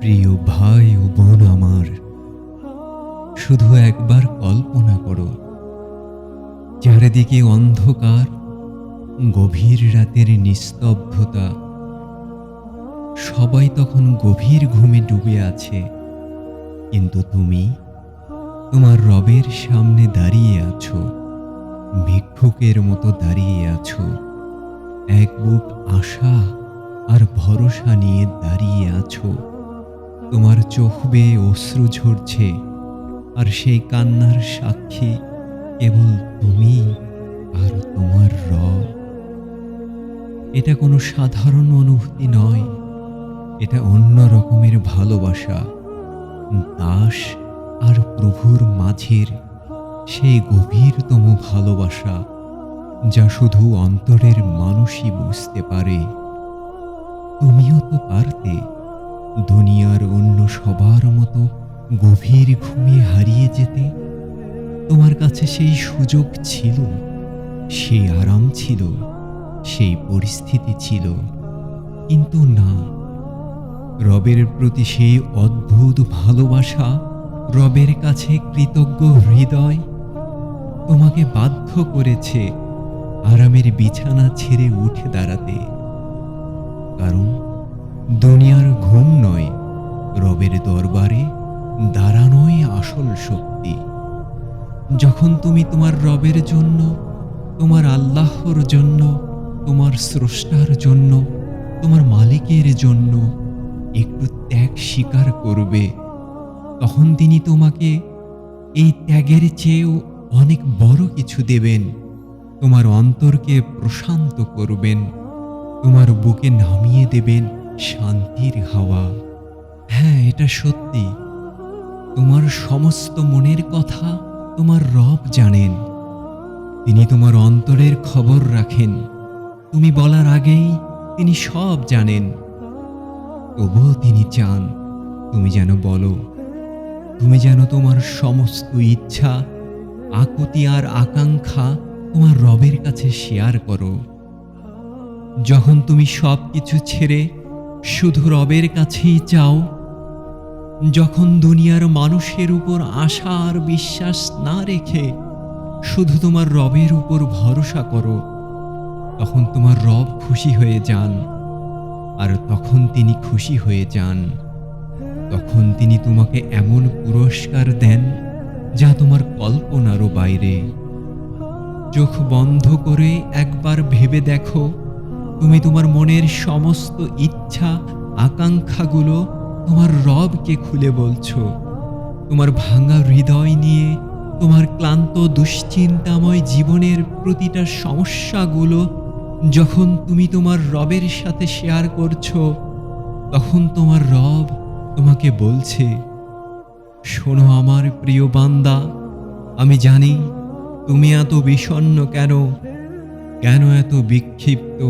প্রিয় ভাই ও বোন আমার, শুধু একবার কল্পনা করো, চারিদিকে অন্ধকার, গভীর রাতের নিস্তব্ধতা। সবাই তখন গভীর ঘুমে ডুবে আছে, কিন্তু তুমি তোমার রবের সামনে দাঁড়িয়ে আছো, ভিক্ষুকের মতো দাঁড়িয়ে আছো। এক বুক আশা আর ভরসা নিয়ে দাঁড়িয়ে আছো। তোমার চোখ বেয়ে অশ্রু ঝরছে, আর সেই কান্নার সাক্ষী কেবল তুমি আর তোমার র এটা কোনো সাধারণ অনুভূতি নয়, এটা অন্য রকমের ভালোবাসা, দাস আর প্রভুর মাঝের সেই গভীরতম ভালোবাসা, যা শুধু অন্তরের মানুষই বুঝতে পারে। তুমিও তো পারতে দুনিয়ার অন্য সবার মতো গভীর ঘুমে হারিয়ে যেতে তোমার কাছে সেই সুযোগ ছিল, সেই আরাম ছিল, সেই পরিস্থিতি ছিল। কিন্তু না, রবের প্রতি সেই অদ্ভুত ভালোবাসা, রবের কাছে কৃতজ্ঞ হৃদয় তোমাকে বাধ্য করেছে আরামের বিছানা ছেড়ে উঠে দাঁড়াতে। কারণ দুনিয়ার ঘুম নয়, রবের দরবারে দাঁড়ানোই আসল শক্তি। যখন তুমি তোমার রবের জন্য, তোমার আল্লাহর জন্য, তোমার স্রষ্টার জন্য, তোমার মালিকের জন্য একটু ত্যাগ স্বীকার করবে, তখন তিনি তোমাকে এই ত্যাগের চেয়েও অনেক বড় কিছু দেবেন। তোমার অন্তরকে প্রশান্ত করবেন, তোমার বুকে নামিয়ে দেবেন শান্তির হাওয়া। হ্যাঁ এটা সত্যি। তোমার সমস্ত মনের কথা তোমার রব জানেন। তিনি তোমার অন্তরের খবর রাখেন। তুমি বলার আগেই তিনি সব জানেন। তবুও তিনি চান, তুমি যেন বলো, তুমি যেন তোমার সমস্ত ইচ্ছা, আকুতি আর আকাঙ্ক্ষা তোমার রবের কাছে শেয়ার করো। যখন তুমি সব কিছু ছেড়ে শুধু রবের কাছেই চাও? যখন দুনিয়ার মানুষের উপর আশা আর বিশ্বাস না রেখে শুধু তোমার রবের উপর ভরসা করো, তখন তোমার রব খুশি হয়ে যান। আর তখন তিনি খুশি হয়ে যান। তখন তিনি তোমাকে এমন পুরস্কার দেন, যা তোমার কল্পনারও বাইরে। চোখ বন্ধ করে একবার ভেবে দেখো তুমি তোমার মনের সমস্ত ইচ্ছা, আকাঙ্ক্ষাগুলো তোমার রবকে খুলে বলছো। তোমার ভাঙা হৃদয় নিয়ে তোমার ক্লান্ত, দুশ্চিন্তাময় জীবনের প্রতিটা সমস্যাগুলো যখন তুমি তোমার রবের সাথে শেয়ার করছ, তখন তোমার রব তোমাকে বলছে, শোনো আমার প্রিয় বান্দা, আমি জানি তুমি এত বিষণ্ণ কেন? কেন এত বিক্ষিপ্ত?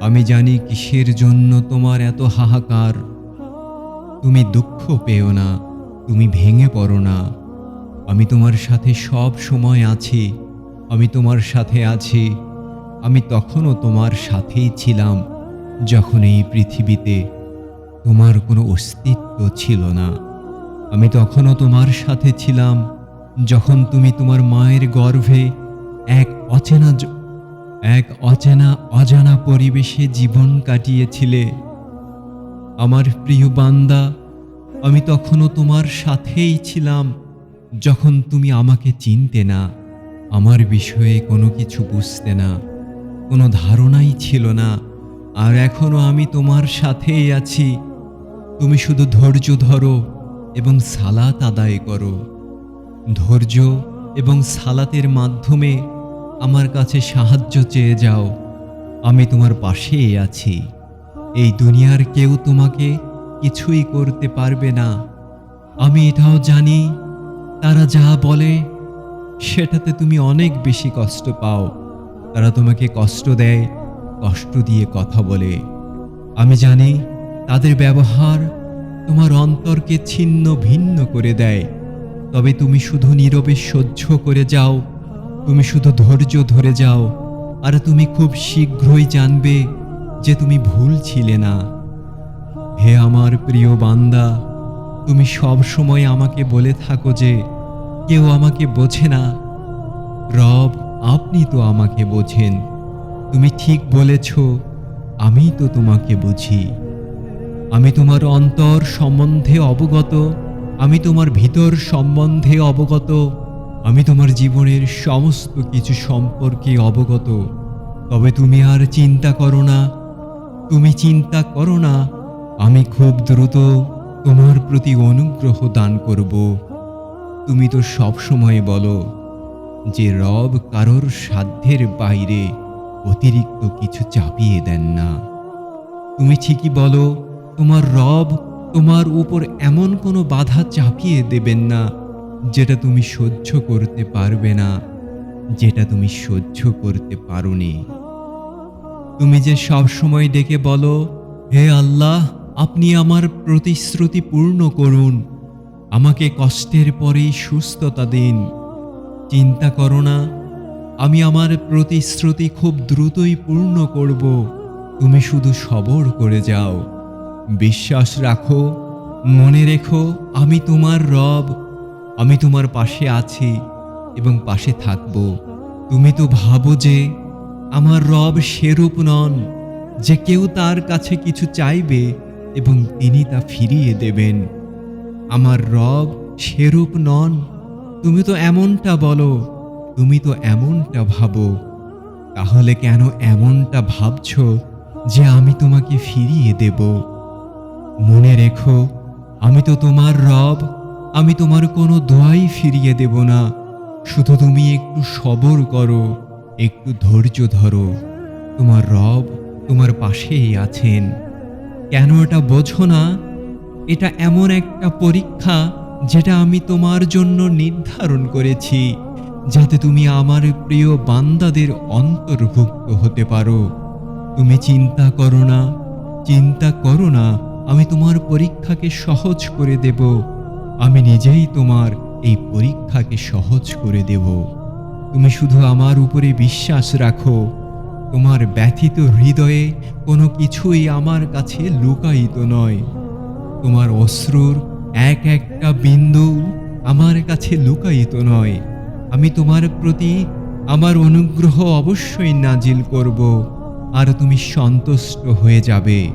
আমি জানি কিসের জন্য তোমার এত হাহাকার। তুমি দুঃখ পেও না, তুমি ভেঙে পড়ো না। আমি তোমার সাথে সব সময় আছি, আমি তোমার সাথে আছি, আমি তখনও তোমার সাথেই ছিলাম, যখন এই পৃথিবীতে তোমার কোনো অস্তিত্ব ছিল না। আমি তখনও তোমার সাথে ছিলাম, যখন তুমি তোমার মায়ের গর্ভে এক অচেনা এক অচেনা, অজানা পরিবেশে জীবন কাটিয়েছিলে। আমার প্রিয় বান্দা, আমি তখনও তোমার সাথেই ছিলাম, যখন তুমি আমাকে চিনতে না। আমার বিষয়ে কোনো কিছু বুঝতে না, কোনো ধারণাই ছিল না, আর এখনও আমি তোমার সাথেই আছি। তুমি শুধু ধৈর্য ধরো এবং সালাত আদায় করো। ধৈর্য এবং সালাতের মাধ্যমে আমার কাছে সাহায্য চেয়ে যাও। আমি তোমার পাশেই আছি। এই দুনিয়ার কেউ তোমাকে কিছুই করতে পারবে না। আমি এটাও জানি, তারা যা বলে, সেটাতে তুমি অনেক বেশি কষ্ট পাও। তারা তোমাকে কষ্ট দেয়, কষ্ট দিয়ে কথা বলে। আমি জানি, তাদের ব্যবহার তোমার অন্তরকে ছিন্ন ভিন্ন করে দেয়। তবে তুমি শুধু নীরবে সহ্য করে যাও। তুমি শুধু ধৈর্য ধরে যাও, আর তুমি খুব শীঘ্রই জানবে যে তুমি ভুল ছিলে না। হে আমার প্রিয় বান্দা, তুমি সব সময় আমাকে বলে থাকো যে কেউ আমাকে বোঝে না। রব, আপনি তো আমাকে বোঝেন। তুমি ঠিক বলেছ, আমি তো তোমাকে বুঝি। আমি তোমার অন্তর সম্বন্ধে অবগত, আমি তোমার ভিতর সম্বন্ধে অবগত। আমি তোমার জীবনের সমস্ত কিছু সম্পর্কে অবগত। তবে তুমি আর চিন্তা করো না। তুমি চিন্তা করো না। আমি খুব দ্রুত তোমার প্রতি অনুগ্রহ দান করব। তুমি তো সব সময় বলো যে রব কারোর সাধ্যের বাইরে অতিরিক্ত কিছু চাপিয়ে দেন না। তুমি ঠিকই বলো, তোমার রব তোমার উপর এমন কোনো বাধা চাপিয়ে দেবেন না যেটা তুমি সহ্য করতে পারবে না, যেটা তুমি সহ্য করতে পারোনি। তুমি যে সব সময় ডেকে বলো, হে আল্লাহ, আপনি আমার প্রতিশ্রুতি পূর্ণ করুন। আমাকে কষ্টের পরেই সুস্থতা দিন। চিন্তা করো না, আমি আমার প্রতিশ্রুতি খুব দ্রুতই পূর্ণ করব। তুমি শুধু সবর করে যাও। বিশ্বাস রাখো, মনে রেখো, আমি তোমার রব। আমি তোমার পাশে আছি এবং পাশে থাকব। তুমি তো ভাবো যে আমার রব সেরূপ নন, যে কেউ তার কাছে কিছু চাইবে এবং তিনি তা ফিরিয়ে দেবেন। আমার রব সেরূপ নন, তুমি তো এমনটা বলো, তুমি তো এমনটা ভাবো। তাহলে কেন এমনটা ভাবছ যে আমি তোমাকে ফিরিয়ে দেব? মনে রেখো, আমি তো তোমার রব আমি তোমার কোনো দোয়াই ফিরিয়ে দেব না। শুধু তুমি একটু সবর করো, একটু ধৈর্য ধরো। তোমার রব তোমার পাশেই আছেন। কেন এটা বোঝো না? এটা এমন একটা পরীক্ষা যেটা আমি তোমার জন্য নির্ধারণ করেছি, যাতে তুমি আমার প্রিয় বান্দাদের অন্তর্ভুক্ত হতে পারো। তুমি চিন্তা করো না, চিন্তা করো না, আমি তোমার পরীক্ষাকে সহজ করে দেব। আমি নিজেই তোমার এই পরীক্ষাকে সহজ করে দেব। তুমি শুধু আমার উপরে বিশ্বাস রাখো। তোমার ব্যথিত হৃদয়ে কোনো কিছুই আমার কাছে লুকায়িত নয়। তোমার অশ্রুর এক একটা বিন্দু আমার কাছে লুকায়িত নয়। আমি তোমার প্রতি আমার অনুগ্রহ অবশ্যই নাজিল করব, আর তুমি সন্তুষ্ট হয়ে যাবে।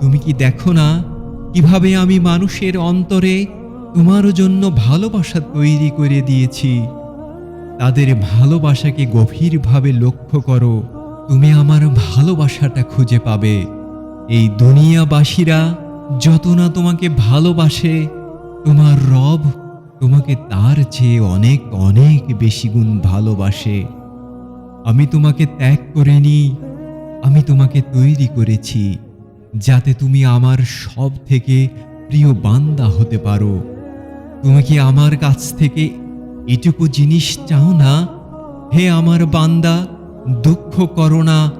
তুমি কি দেখো না কীভাবে আমি মানুষের অন্তরে তোমার জন্য ভালোবাসা তৈরি করে দিয়েছি। তাদের ভালোবাসাকে গভীরভাবে লক্ষ্য করো। তুমি আমার ভালোবাসাটা খুঁজে পাবে। এই দুনিয়াবাসীরা যত না তোমাকে ভালোবাসে, তোমার রব তোমাকে তার চেয়ে অনেক অনেক বেশি গুণ ভালোবাসে। আমি তোমাকে ত্যাগ করিনি আমি তোমাকে তৈরি করেছি, যাতে তুমি আমার সব থেকে প্রিয় বান্দা হতে পারো। তুমি কি আমার কাছ থেকে এটুকু জিনিস চাও না? হে আমার বান্দা, দুঃখ করো না,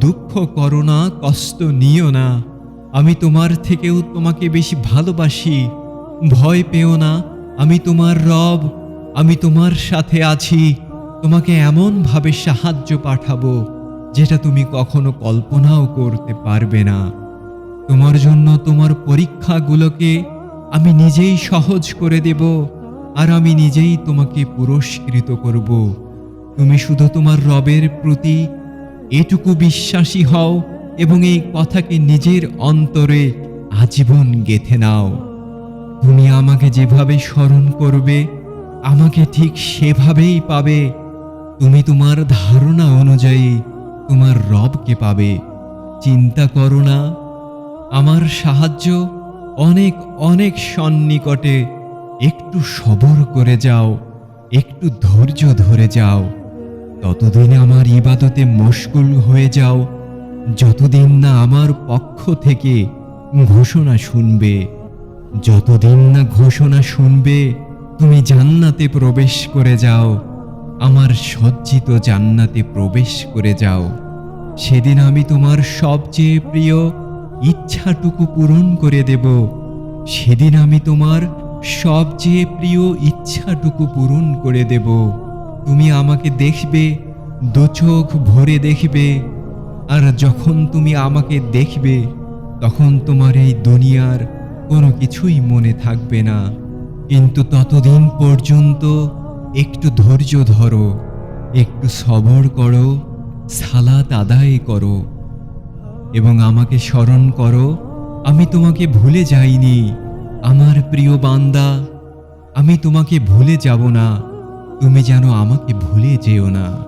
দুঃখ করো না, কষ্ট নিও না। আমি তোমার থেকেও তোমাকে বেশি ভালোবাসি। ভয় পেও না, আমি তোমার রব, আমি তোমার সাথে আছি। তোমাকে এমনভাবে সাহায্য পাঠাবো, যেটা তুমি কখনো কল্পনাও করতে পারবে না। তোমার জন্য তোমার পরীক্ষাগুলোকে আমি নিজেই সহজ করে দেব, আর আমি নিজেই তোমাকে পুরস্কৃত করব। তুমি শুধু তোমার রবের প্রতি এটুকু বিশ্বাসী হও এবং এই কথাকে নিজের অন্তরে আজীবন গেথে নাও। তুমি আমাকে যেভাবে স্মরণ করবে, আমাকে ঠিক সেভাবেই পাবে। তুমি তোমার ধারণা অনুযায়ী তোমার রবকে পাবে। চিন্তা করো না, আমার সাহায্য অনেক অনেক সন্নিকটে একটু সবর করে যাও, একটু ধৈর্য ধরে যাও। ততদিন আমার ইবাদতে মশগুল হয়ে যাও, যতদিন না আমার পক্ষ থেকে ঘোষণা শুনবে। যতদিন না ঘোষণা শুনবে, তুমি জান্নাতে প্রবেশ করে যাও, আমার সজ্জিত জান্নাতে প্রবেশ করে যাও। সেদিন আমি তোমার সবচেয়ে প্রিয় ইচ্ছাটুকু পূরণ করে দেব। সেদিন আমি তোমার সবচেয়ে প্রিয় ইচ্ছাটুকু পূরণ করে দেব। তুমি আমাকে দেখবে, দু চোখ ভরে দেখবে, আর যখন তুমি আমাকে দেখবে, তখন তোমার এই দুনিয়ার কোনো কিছুই মনে থাকবে না। কিন্তু ততদিন পর্যন্ত একটু ধৈর্য ধরো, একটু সবর করো, সালাত আদায় করো। এবং আমাকে স্মরণ করো, আমি তোমাকে ভুলে যাইনি। আমার প্রিয় বান্দা, আমি তোমাকে ভুলে যাব না। তুমি যেন আমাকে ভুলে যেও না।